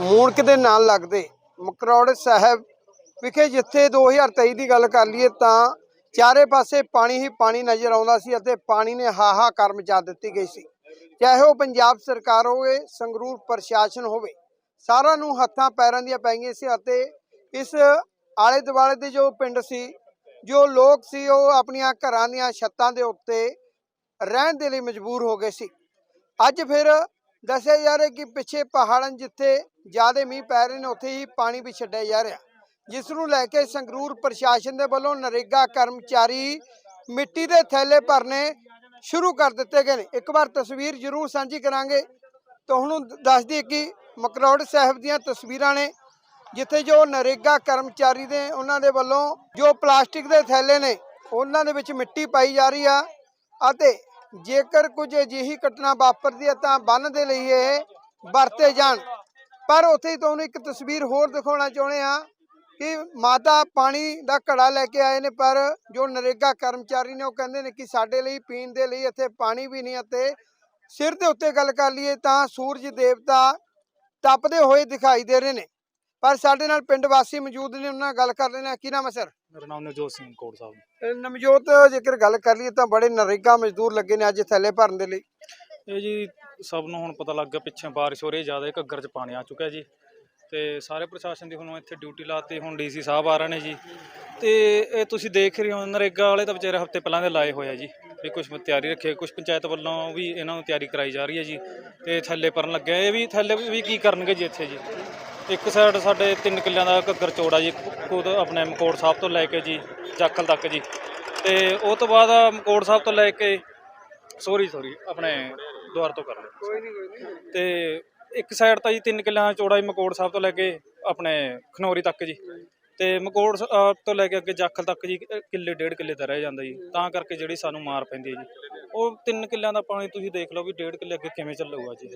ਮੂਣਕ ਦੇ ਨਾਲ ਲੱਗਦੇ। ਮਕਰੌੜ ਸਾਹਿਬ ਵਿਖੇ ਜਿੱਥੇ 2023 ਦੀ ਗੱਲ ਕਰ ਲਈਏ ਤਾਂ ਚਾਰੇ ਪਾਸੇ ਪਾਣੀ ਹੀ ਪਾਣੀ ਨਜ਼ਰ ਆਉਂਦਾ ਸੀ ਅਤੇ ਪਾਣੀ ਨੇ ਹਾਹਾਕਾਰ ਮਚਾ ਦਿੱਤੀ ਗਈ ਸੀ। ਚਾਹੇ ਉਹ ਪੰਜਾਬ ਸਰਕਾਰ ਹੋਵੇ, ਸੰਗਰੂਰ ਪ੍ਰਸ਼ਾਸਨ ਹੋਵੇ, ਸਾਰਿਆਂ ਨੂੰ ਹੱਥਾਂ ਪੈਰਾਂ ਦੀਆਂ ਪੈ ਗਈਆਂ ਸੀ ਅਤੇ ਇਸ ਆਲੇ ਦੁਆਲੇ ਦੇ ਜੋ ਪਿੰਡ ਸੀ, ਜੋ ਲੋਕ ਸੀ, ਉਹ ਆਪਣੀਆਂ ਘਰਾਂ ਦੀਆਂ ਛੱਤਾਂ ਦੇ ਉੱਤੇ ਰਹਿਣ ਦੇ ਲਈ ਮਜਬੂਰ ਹੋ ਗਏ ਸੀ। ਅੱਜ ਫਿਰ ਦੱਸਿਆ ਜਾ ਰਿਹਾ ਕਿ ਪਿੱਛੇ ਪਹਾੜਾਂ ਜਿੱਥੇ ਜ਼ਿਆਦਾ ਮੀਂਹ ਪੈ ਰਹੇ ਨੇ, ਉੱਥੇ ਹੀ ਪਾਣੀ ਵੀ ਛੱਡਿਆ ਜਾ ਰਿਹਾ। ਜਿਸ ਨੂੰ ਲੈ ਕੇ ਸੰਗਰੂਰ ਪ੍ਰਸ਼ਾਸਨ ਦੇ ਵੱਲੋਂ ਨਰੇਗਾ ਕਰਮਚਾਰੀ ਮਿੱਟੀ ਦੇ ਥੈਲੇ ਭਰਨੇ ਸ਼ੁਰੂ ਕਰ ਦਿੱਤੇ ਗਏ ਨੇ। ਇੱਕ ਵਾਰ ਤਸਵੀਰ ਜ਼ਰੂਰ ਸਾਂਝੀ ਕਰਾਂਗੇ। ਤੁਹਾਨੂੰ ਦੱਸ ਦਈਏ ਕਿ ਮਕਰੌੜ ਸਾਹਿਬ ਦੀਆਂ ਤਸਵੀਰਾਂ ਨੇ, ਜਿੱਥੇ ਜੋ ਨਰੇਗਾ ਕਰਮਚਾਰੀ ਦੇ ਉਹਨਾਂ ਦੇ ਵੱਲੋਂ ਜੋ ਪਲਾਸਟਿਕ ਦੇ ਥੈਲੇ ਨੇ, ਉਹਨਾਂ ਦੇ ਵਿੱਚ ਮਿੱਟੀ ਪਾਈ ਜਾ ਰਹੀ ਆ ਅਤੇ ਜੇਕਰ ਕੁਝ ਅਜਿਹੀ ਘਟਨਾ ਵਾਪਰਦੀ ਹੈ ਤਾਂ ਬੰਨ ਦੇ ਲਈ ਇਹ ਵਰਤੇ ਜਾਣ। ਪਰ ਉੱਥੇ ਹੀ ਤੁਹਾਨੂੰ ਇੱਕ ਤਸਵੀਰ ਹੋਰ ਦਿਖਾਉਣਾ ਚਾਹੁੰਦੇ ਆ ਕਿ ਮਾਤਾ ਪਾਣੀ ਦਾ ਘੜਾ ਲੈ ਕੇ ਆਏ ਨੇ, ਪਰ ਜੋ ਨਰੇਗਾ ਕਰਮਚਾਰੀ ਨੇ ਉਹ ਕਹਿੰਦੇ ਨੇ ਕਿ ਸਾਡੇ ਲਈ, ਪੀਣ ਦੇ ਲਈ ਇੱਥੇ ਪਾਣੀ ਵੀ ਨਹੀਂ ਅਤੇ ਸਿਰ ਦੇ ਉੱਤੇ ਗੱਲ ਕਰ ਲਈਏ ਤਾਂ ਸੂਰਜ ਦੇਵਤਾ ਤਪਦੇ ਹੋਏ ਦਿਖਾਈ ਦੇ ਰਹੇ ਨੇ। ਪਰ ਸਾਡੇ ਨਾਲ ਪਿੰਡ ਵਾਸੀ ਮੌਜੂਦ ਨੇ, ਉਹਨਾਂ ਨਾਲ ਗੱਲ ਕਰ ਲੈਣਾ ਕੀ ਨਾਮ ਹੈ, ਸਰ? ਮੇਰਾ ਨਾਮ ਨਵਜੋਤ ਸਿੰਘ ਕੋਟ ਸਾਹਿਬ। ਅਹ ਨਵਜੋਤ ਜੇਕਰ ਗੱਲ ਕਰ ਲਈਏ ਤਾਂ ਬੜੇ ਨਰੇਗਾ ਮਜ਼ਦੂਰ ਲੱਗੇ ਨੇ ਅੱਜ ਥੈਲੇ ਭਰਨ ਦੇ ਲਈ। ਇਹ ਜੀ ਸਭ ਨੂੰ ਹੁਣ ਪਤਾ ਲੱਗ ਗਿਆ ਪਿੱਛੇ ਬਾਰਿਸ਼ ਹੋ ਰਹੀ ਹੈ ਜ਼ਿਆਦਾ ਘੱਗਰ 'ਚ ਪਾਣੀ ਆ ਚੁੱਕਿਆ ਜੀ। ਤੇ ਸਾਰੇ ਪ੍ਰਸ਼ਾਸਨ ਦੀ ਹੁਣ ਇੱਥੇ ਡਿਊਟੀ ਲਾਤੀ ਹੁਣ ਡੀਸੀ ਸਾਹਿਬ ਆ ਰਹੇ ਨੇ ਜੀ। ਤੇ ਇਹ ਤੁਸੀਂ ਦੇਖ ਰਹੇ ਹੋ ਨਰੇਗਾ ਵਾਲੇ ਤਾਂ ਵਿਚਾਰੇ ਹਫ਼ਤੇ ਪਹਿਲਾਂ ਦੇ ਲਾਏ ਹੋਏ ਆ ਜੀ। ਵੀ ਕੁਝ ਤਿਆਰੀ ਰੱਖੇ ਕੁਝ ਪੰਚਾਇਤ ਵੱਲੋਂ ਵੀ ਇਹਨਾਂ ਨੂੰ ਤਿਆਰੀ ਕਰਾਈ ਜਾ ਰਹੀ ਹੈ ਜੀ। ਤੇ ਥੱਲੇ ਭਰਨ ਲੱਗਿਆ ਇਹ ਵੀ ਥੱਲੇ ਵੀ ਕੀ ਕਰਨਗੇ ਜੀ ਇੱਥੇ ਜੀ। ਇੱਕ ਸਾਈਡ ਸਾਡੇ 3 ਕਿੱਲਿਆਂ ਦਾ ਘੱਗਰ ਚੌੜਾ ਜੀ, ਖੁਦ ਆਪਣੇ ਮਕੋੜ ਸਾਹਿਬ ਤੋਂ ਲੈ ਕੇ ਜੀ, ਜਾਖਲ ਤੱਕ ਜੀ। ਤੇ ਉਹ ਤੋਂ ਬਾਅਦ ਮਕੋੜ ਸਾਹਿਬ ਤੋਂ ਲੈ ਕੇ ਸੋਰੀ ਸੋਰੀ ਆਪਣੇ ਦੁਆਰ ਤੋਂ ਕਰ ਕੋਈ ਨਹੀਂ ਕੋਈ ਨਹੀਂ ਤੇ ਇੱਕ ਸਾਈਡ ਤਾਂ ਜੀ 3 ਕਿੱਲਿਆਂ ਚੌੜਾ ਜੀ ਮਕੋੜ ਸਾਹਿਬ ਤੋਂ ਲੈ ਕੇ ਆਪਣੇ ਖਨੌਰੀ ਤੱਕ ਜੀ। ਤੇ ਮਕੋੜ ਸ- ਤੋਂ ਲੈ ਕੇ ਅੱਗੇ ਜਾਖਲ ਤੱਕ ਜੀ ਕਿੱਲੇ, ਡੇਢ ਕਿੱਲੇ ਤਾਂ ਰਹਿ ਜਾਂਦਾ ਜੀ। ਤਾਂ ਕਰਕੇ ਜਿਹੜੀ ਸਾਨੂੰ ਮਾਰ ਪੈਂਦੀ ਹੈ ਜੀ। ਉਹ 3 ਕਿੱਲਿਆਂ ਦਾ ਪਾਣੀ ਤੁਸੀਂ ਦੇਖ ਲਓ ਵੀ ਡੇਢ ਕਿੱਲੇ ਅੱਗੇ ਕਿਵੇਂ ਚੱਲੂਗਾ ਜੀ।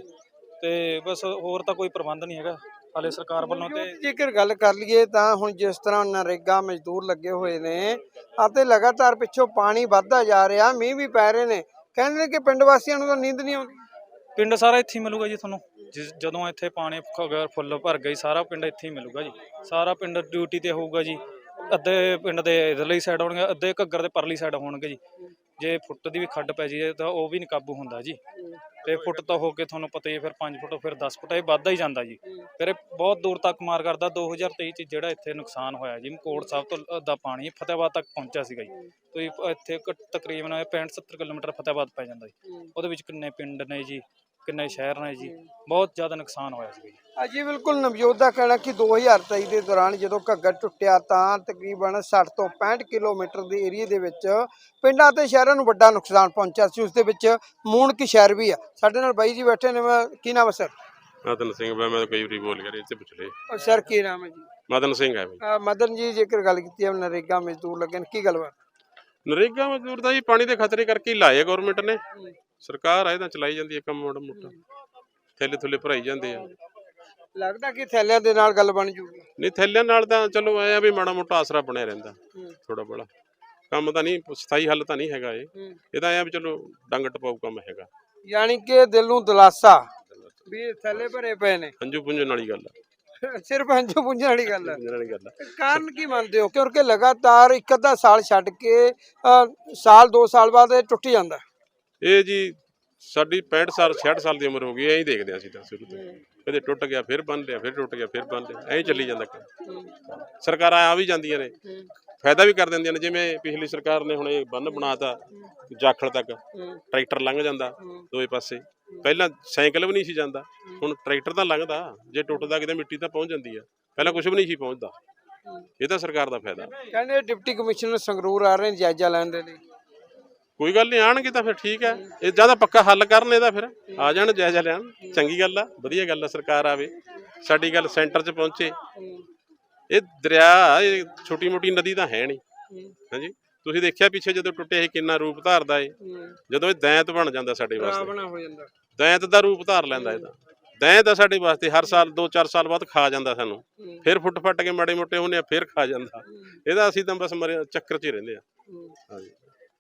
ਤੇ ਬਸ ਹੋਰ ਤਾਂ ਕੋਈ ਪ੍ਰਬੰਧ ਨਹੀਂ ਹੈਗਾ। ਹਾਲੇ ਸਰਕਾਰ ਵੱਲੋਂ ਤੇ ਜੇਕਰ ਗੱਲ ਕਰ ਲਈਏ ਤਾਂ ਹੁਣ ਜਿਸ ਤਰ੍ਹਾਂ ਨਰੇਗਾ ਮਜ਼ਦੂਰ ਲੱਗੇ ਹੋਏ ਨੇ ਅਤੇ ਲਗਾਤਾਰ ਪਿੱਛੋਂ ਪਾਣੀ ਵੱਧਦਾ ਜਾ ਰਿਹਾ ਮੀਂਹ ਵੀ ਪੈ ਰਹੇ ਨੇ। ਕਹਿੰਦੇ ਨੇ ਕਿ ਪਿੰਡ ਵਾਸੀਆਂ ਨੂੰ ਤਾਂ ਨੀਂਦ ਨਹੀਂ ਆਉਂਦੀ। ਪਿੰਡ ਸਾਰਾ ਇੱਥੇ ਹੀ ਮਿਲੂਗਾ ਜੀ ਤੁਹਾਨੂੰ। ਜਦੋਂ ਇੱਥੇ ਪਾਣੀ ਅਗਰ ਫੁੱਲ ਭਰ ਗਈ ਸਾਰਾ ਪਿੰਡ ਇੱਥੇ ਹੀ ਮਿਲੂਗਾ ਜੀ। ਸਾਰਾ ਪਿੰਡ ਡਿਊਟੀ ਤੇ ਹੋਊਗਾ ਜੀ। ਅੱਧੇ ਪਿੰਡ ਦੇ ਇਧਰਲੀ ਸਾਈਡ ਹੋਣਗੇ ਅੱਧੇ ਘੱਗਰ ਦੇ ਪਰਲੀ ਸਾਈਡ ਹੋਣਗੇ ਜੀ। ਜੇ ਫੁੱਟ ਦੀ ਵੀ ਖੱਡ ਪੈ ਜੇ ਤਾਂ ਉਹ ਵੀ ਨਹੀਂ ਕਾਬੂ ਹੁੰਦਾ ਜੀ। ਤੇ ਫੁੱਟ ਤਾਂ ਹੋ ਕੇ ਤੁਹਾਨੂੰ ਪਤਾ ਹੀ ਹੈ ਫਿਰ 5 ਫੁੱਟ ਫਿਰ 10 ਫੁੱਟ ਇਹ ਵੱਧਦਾ ਹੀ ਜਾਂਦਾ ਜੀ। ਫਿਰ ਇਹ ਬਹੁਤ ਦੂਰ ਤੱਕ ਮਾਰ ਕਰਦਾ 2023 ਚ ਜਿਹੜਾ ਇੱਥੇ ਨੁਕਸਾਨ ਹੋਇਆ ਜੀ ਮਕੋੜ ਸਾਹਿਬ ਤੋਂ ਦਾ ਪਾਣੀ ਫਤਿਆਬਾਦ ਤੱਕ ਪਹੁੰਚਿਆ ਸੀਗਾ ਜੀ। ਤੁਸੀਂ ਇੱਥੇ ਤਕਰੀਬਨ 65 70 ਕਿਲੋਮੀਟਰ ਫਤਿਆਬਾਦ ਪੈ ਜਾਂਦਾ ਜੀ। ਉਹਦੇ ਵਿੱਚ ਕਿੰਨੇ ਪਿੰਡ ਨੇ ਜੀ ਕਿੰਨੇ ਸ਼ਹਿਰ ਨੇ ਜੀ। ਬਹੁਤ ਜ਼ਿਆਦਾ ਨੁਕਸਾਨ ਹੋਇਆ ਸੀ ਜੀ ਅਜੀ ਬਿਲਕੁਲ। ਨਵਜੋਤ ਦਾ ਕਹਿਣਾ ਕਿ 2023 ਦੇ ਦੌਰਾਨ ਜਦੋਂ ਘੱਗਰ ਟੁੱਟਿਆ ਤਾਂ ਤਕਰੀਬਨ 60 ਤੋਂ 65 ਕਿਲੋਮੀਟਰ ਦੇ ਏਰੀਏ ਦੇ ਵਿੱਚ ਪਿੰਡਾਂ ਤੇ ਸ਼ਹਿਰਾਂ ਨੂੰ ਵੱਡਾ ਨੁਕਸਾਨ ਪਹੁੰਚਿਆ ਸੀ। ਉਸ ਦੇ ਵਿੱਚ ਮੂਣਕ ਸ਼ਹਿਰ ਵੀ ਆ। ਸਾਡੇ ਨਾਲ ਬਾਈ ਜੀ ਬੈਠੇ ਨੇ ਮੈਂ ਕੀ ਨਾਮ ਹੈ ਸਰ? ਮਦਨ ਸਿੰਘ ਬਾ ਮੈਂ ਕਈ ਵਾਰੀ ਬੋਲ ਗਿਆ ਇੱਥੇ ਪੁੱਛ ਲੈ ਸਰ ਕੀ ਨਾਮ ਹੈ ਜੀ? ਮਦਨ ਸਿੰਘ ਹੈ ਬਈ। ਮਦਨ ਜੀ ਜੇਕਰ ਗੱਲ ਕੀਤੀ ਹੈ ਨਰੇਗਾ ਮਜ਼ਦੂਰ ਲੱਗੇ ਨੇ ਕੀ ਗੱਲਬਾਤ? ਨਰੇਗਾ ਮਜ਼ਦੂਰ ਦਾ ਜੀ ਪਾਣੀ ਦੇ ਖਤਰੇ ਕਰਕੇ ਹੀ ਲਾਏ ਗਵਰਨਮੈਂਟ ਨੇ। ਸਰਕਾਰ ਆ ਇਹਦਾ ਚਲਾਈ ਜਾਂਦੀ ਹੈ ਕੰਮ ਮਾੜਾ ਮੋਟਾ। ਥੈਲੇ ਥੁੱਲੇ ਭਰਾਈ ਜਾਂਦੇ ਆ। ਲੱਗਦਾ ਕਿ ਥੈਲਿਆਂ ਦੇ ਨਾਲ ਗੱਲ ਬਣ ਜੂਗੀ। ਨਹੀਂ ਥੈਲਿਆਂ ਨਾਲ ਤਾਂ ਚਲੋ ਐ ਆ ਵੀ ਮਾੜਾ ਮੋਟਾ ਆਸਰਾ ਬਣਿਆ ਰਹਿੰਦਾ ਥੋੜਾ ਬੜਾ। ਕੰਮ ਤਾਂ ਨਹੀਂ ਸਥਾਈ ਹੱਲ ਤਾਂ ਨਹੀਂ ਹੈਗਾ ਇਹ। ਇਹਦਾ ਐ ਆ ਵੀ ਚਲੋ ਡੰਗ ਟਪਾਊ ਕੰਮ ਹੈਗਾ। ਯਾਨੀ ਕਿ ਦਿਲ ਨੂੰ ਦਿਲਾਸਾ ਵੀ ਇਹ ਥੈਲੇ ਭਰੇ ਪਏ ਨੇ। ਹੰਝੂ ਪੁੰਝਣ ਵਾਲੀ ਗੱਲ ਆ। ਸਿਰਫ ਹੰਝੂ ਪੁੰਝਣ ਵਾਲੀ ਗੱਲ ਹੈ ਕਾਰਨ ਕੀ ਮੰਨਦੇ ਹੋ? ਕਿਉਂਕਿ ਲਗਾਤਾਰ ਇੱਕ ਅੱਧਾ ਸਾਲ ਛੱਡ ਕੇ ਸਾਲ ਦੋ ਸਾਲ ਬਾਅਦ ਇਹ ਟੁੱਟ ਜਾਂਦਾ। ਇਹ ਜੀ ਸਾਡੀ 65 ਸਾਲ 66 ਸਾਲ ਦੀ ਉਮਰ ਹੋ ਗਈ ਐਂ ਹੀ ਦੇਖਦੇ ਹਾਂ ਅਸੀਂ ਤਾਂ ਸ਼ੁਰੂ ਤੋਂ ਕਦੇ ਟੁੱਟ ਗਿਆ ਫਿਰ ਬਣ ਲਿਆ ਫਿਰ ਟੁੱਟ ਗਿਆ ਫਿਰ ਬਣ ਲਿਆ ਐਂ ਹੀ ਚੱਲੀ ਜਾਂਦਾ ਕੰਮ। ਸਰਕਾਰਾਂ ਆ ਵੀ ਜਾਂਦੀਆਂ ਨੇ। ਫਾਇਦਾ ਵੀ ਕਰ ਦਿੰਦੀਆਂ ਨੇ ਜਿਵੇਂ ਪਿਛਲੀ ਸਰਕਾਰ ਨੇ ਹੁਣ ਇਹ ਬੰਨ ਬਣਾਤਾ ਜਾਖਲ ਤੱਕ। ਟਰੈਕਟਰ ਲੰਘ ਜਾਂਦਾ ਦੋਵੇਂ ਪਾਸੇ। ਪਹਿਲਾਂ ਸਾਈਕਲ ਵੀ ਨਹੀਂ ਸੀ ਜਾਂਦਾ। ਹੁਣ ਟਰੈਕਟਰ ਤਾਂ ਲੰਘਦਾ ਜੇ ਟੁੱਟਦਾ ਕਿਤੇ ਮਿੱਟੀ ਤਾਂ ਪਹੁੰਚ ਜਾਂਦੀ ਆ। ਪਹਿਲਾਂ ਕੁਝ ਵੀ ਨਹੀਂ ਸੀ ਪਹੁੰਚਦਾ। ਇਹ ਤਾਂ ਸਰਕਾਰ ਦਾ ਫਾਇਦਾ। ਕਹਿੰਦੇ ਡਿਪਟੀ ਕਮਿਸ਼ਨਰ ਸੰਗਰੂਰ ਆ ਰਹੇ ਨੇ ਜਾਇਜ਼ਾ ਲੈਣ ਦੇ ਲਈ। ਕੋਈ ਗੱਲ ਨਹੀਂ ਆਣਗੇ ਤਾਂ ਫਿਰ ਠੀਕ ਹੈ। ਇਹ ਜ਼ਿਆਦਾ ਪੱਕਾ ਹੱਲ ਕਰਨ ਇਹਦਾ ਫਿਰ ਆ ਜਾਣ ਜਾਇਜ਼ਾ ਲੈਣ। ਚੰਗੀ ਗੱਲ ਆ ਵਧੀਆ ਗੱਲ ਆ ਸਰਕਾਰ ਆਵੇ ਸਾਡੀ ਗੱਲ ਸੈਂਟਰ 'ਚ ਪਹੁੰਚੇ। ਇਹ ਦਰਿਆ ਇਹ ਛੋਟੀ ਮੋਟੀ ਨਦੀ ਤਾਂ ਹੈ ਨਹੀਂ। ਹਾਂਜੀ? ਤੁਸੀਂ ਦੇਖਿਆ ਪਿੱਛੇ ਜਦੋਂ ਟੁੱਟੇ ਇਹ ਕਿੰਨਾ ਰੂਪ ਧਾਰਦਾ ਏ। ਜਦੋਂ ਇਹ ਦੈਂਤ ਬਣ ਜਾਂਦਾ ਸਾਡੇ ਵਾਸਤੇ। ਦੈਂਤ ਦਾ ਰੂਪ ਧਾਰ ਲੈਂਦਾ ਇਹਦਾ ਦੈਂਤ ਆ ਸਾਡੇ ਵਾਸਤੇ ਹਰ ਸਾਲ 2-4 ਸਾਲ ਬਾਅਦ ਖਾ ਜਾਂਦਾ ਸਾਨੂੰ। ਫਿਰ ਫੁੱਟ ਫੱਟ ਕੇ ਮਾੜੇ ਮੋਟੇ ਹੁੰਨੇ ਆ ਫਿਰ ਖਾ ਜਾਂਦਾ। ਇਹਦਾ ਅਸੀਂ ਤਾਂ ਬਸ ਮਰੇ ਚੱਕਰ 'ਚ ਹੀ ਰਹਿੰਦੇ ਆ। ਹਾਂਜੀ।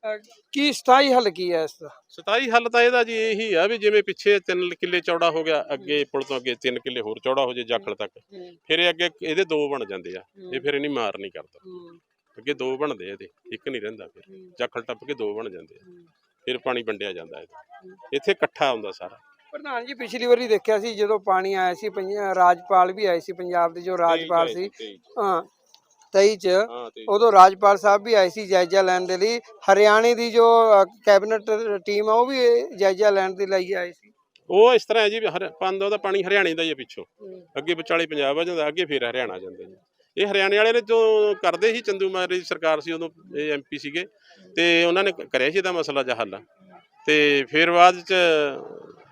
ਅਹ ਕੀ ਸਥਾਈ ਹੱਲ ਕੀ ਹੈ ਇਸ ਦਾ? ਸਤਾਈ ਹੱਲ ਤਾਂ ਇਹਦਾ ਜੀ ਇਹੀ ਆ ਵੀ ਜਿਵੇਂ ਪਿੱਛੇ 3 ਕਿੱਲੇ ਚੌੜਾ ਹੋ ਗਿਆ ਅੱਗੇ ਪੁਲ ਤੋਂ ਅੱਗੇ 3 ਕਿੱਲੇ ਹੋਰ ਚੌੜਾ ਹੋ ਜੇ ਜਾਖਲ ਤੱਕ ਫਿਰ ਇਹ ਅੱਗੇ ਇਹਦੇ ਦੋ ਬਣ ਜਾਂਦੇ ਆ ਇਹ ਫਿਰ ਇਹਨੀ ਮਾਰ ਨਹੀਂ ਕਰਦਾ। ਅੱਗੇ ਦੋ ਬਣਦੇ ਆ ਇਹਦੇ ਇੱਕ ਨਹੀਂ ਰਹਿੰਦਾ ਫਿਰ ਜਾਖਲ ਟੱਪ ਕੇ ਦੋ ਬਣ ਜਾਂਦੇ ਆ ਫਿਰ ਪਾਣੀ ਵੰਡਿਆ ਜਾਂਦਾ ਇਹਦਾ। ਇੱਥੇ ਇਕੱਠਾ ਆਉਂਦਾ ਸਾਰਾ। ਪ੍ਰਧਾਨ ਜੀ ਪਿਛਲੀ ਵਾਰੀ ਦੇਖਿਆ ਸੀ ਜਦੋਂ ਪਾਣੀ ਆਇਆ ਸੀ ਪੰਜ- ਰਾਜਪਾਲ ਵੀ ਆਏ ਸੀ ਪੰਜਾਬ ਦੇ ਜੋ ਰਾਜਪਾਲ ਸੀ। ਹਾਂ 23 ਚ ਹਾਂ ਉਦੋਂ ਰਾਜਪਾਲ ਸਾਹਿਬ ਵੀ ਆਏ ਸੀ ਜਾਇਜ਼ਾ ਲੈਣ ਦੇ ਲਈ। ਹਰਿਆਣੇ ਦੀ ਜੋ ਕੈਬਨਿਟ ਟੀਮ ਆ ਉਹ ਵੀ ਜਾਇਜ਼ਾ ਲੈਣ ਦੇ ਲਈ ਆਏ ਸੀ। ਉਹ ਇਸ ਤਰ੍ਹਾਂ ਹੈ ਜੀ ਪੰਦ ਉਹਦਾ ਪਾਣੀ ਹਰਿਆਣੇ ਦਾ ਹੀ ਆ ਪਿੱਛੋਂ। ਅੱਗੇ ਵਿਚਾਲੇ ਪੰਜਾਬ ਆ ਜਾਂਦਾ ਅੱਗੇ ਫਿਰ ਹਰਿਆਣਾ ਜਾਂਦਾ ਜੀ। ਇਹ ਹਰਿਆਣੇ ਵਾਲੇ ਨੇ ਜੋ ਕਰਦੇ ਸੀ ਚੰਦੂ ਮਾਰੀ ਸਰਕਾਰ ਸੀ ਉਦੋਂ ਇਹ ਐਮਪੀ ਸੀਗੇ। ਤੇ ਉਹਨਾਂ ਨੇ ਕਰਿਆ ਸੀ ਇਹਦਾ ਮਸਲਾ ਜਿਹਾ ਹੱਲ। ਤੇ ਫਿਰ ਬਾਅਦ ਚ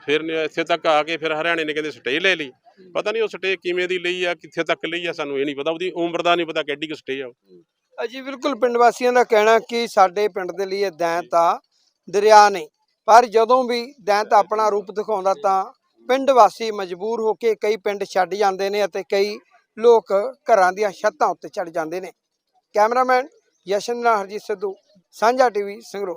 ਫਿਰ ਇੱਥੇ ਤੱਕ ਆ ਕੇ ਫਿਰ ਹਰਿਆਣੇ ਨੇ ਕਹਿੰਦੇ ਸਟੇ ਲੈ ਲਈ। ਪਤਾ ਨਹੀਂ ਉਹ ਸਟੇ ਕਿਵੇਂ ਦੀ ਲਈ ਆ ਕਿੱਥੇ ਤੱਕ ਲਈ ਆ ਸਾਨੂੰ ਇਹ ਨਹੀਂ ਪਤਾ ਉਹਦੀ ਉਮਰ ਦਾ ਨਹੀਂ ਪਤਾ ਕਿੱਡੀ ਕੁ ਸਟੇ ਆ। ਅਜੀ ਬਿਲਕੁਲ ਪਿੰਡ ਵਾਸੀਆਂ ਦਾ ਕਹਿਣਾ ਕਿ ਸਾਡੇ ਪਿੰਡ ਦੇ ਲਈ ਇਹ ਦੈਂਤ ਆ ਦਰਿਆ ਨਹੀਂ। ਪਰ ਜਦੋਂ ਵੀ ਦੈਂਤ ਆਪਣਾ ਰੂਪ ਦਿਖਾਉਂਦਾ ਤਾਂ ਪਿੰਡ ਵਾਸੀ ਮਜਬੂਰ ਹੋ ਕੇ ਕਈ ਪਿੰਡ ਛੱਡ ਜਾਂਦੇ ਨੇ ਅਤੇ ਕਈ ਲੋਕ ਘਰਾਂ ਦੀਆਂ ਛੱਤਾਂ ਉੱਤੇ ਚੜ ਜਾਂਦੇ ਨੇ। ਕੈਮਰਾਮੈਨ ਯਸ਼ਨ ਨਾਲ ਹਰਜੀਤ ਸਿੱਧੂ ਸਾਂਝਾ ਟੀਵੀ ਸੰਗਰੂਰ।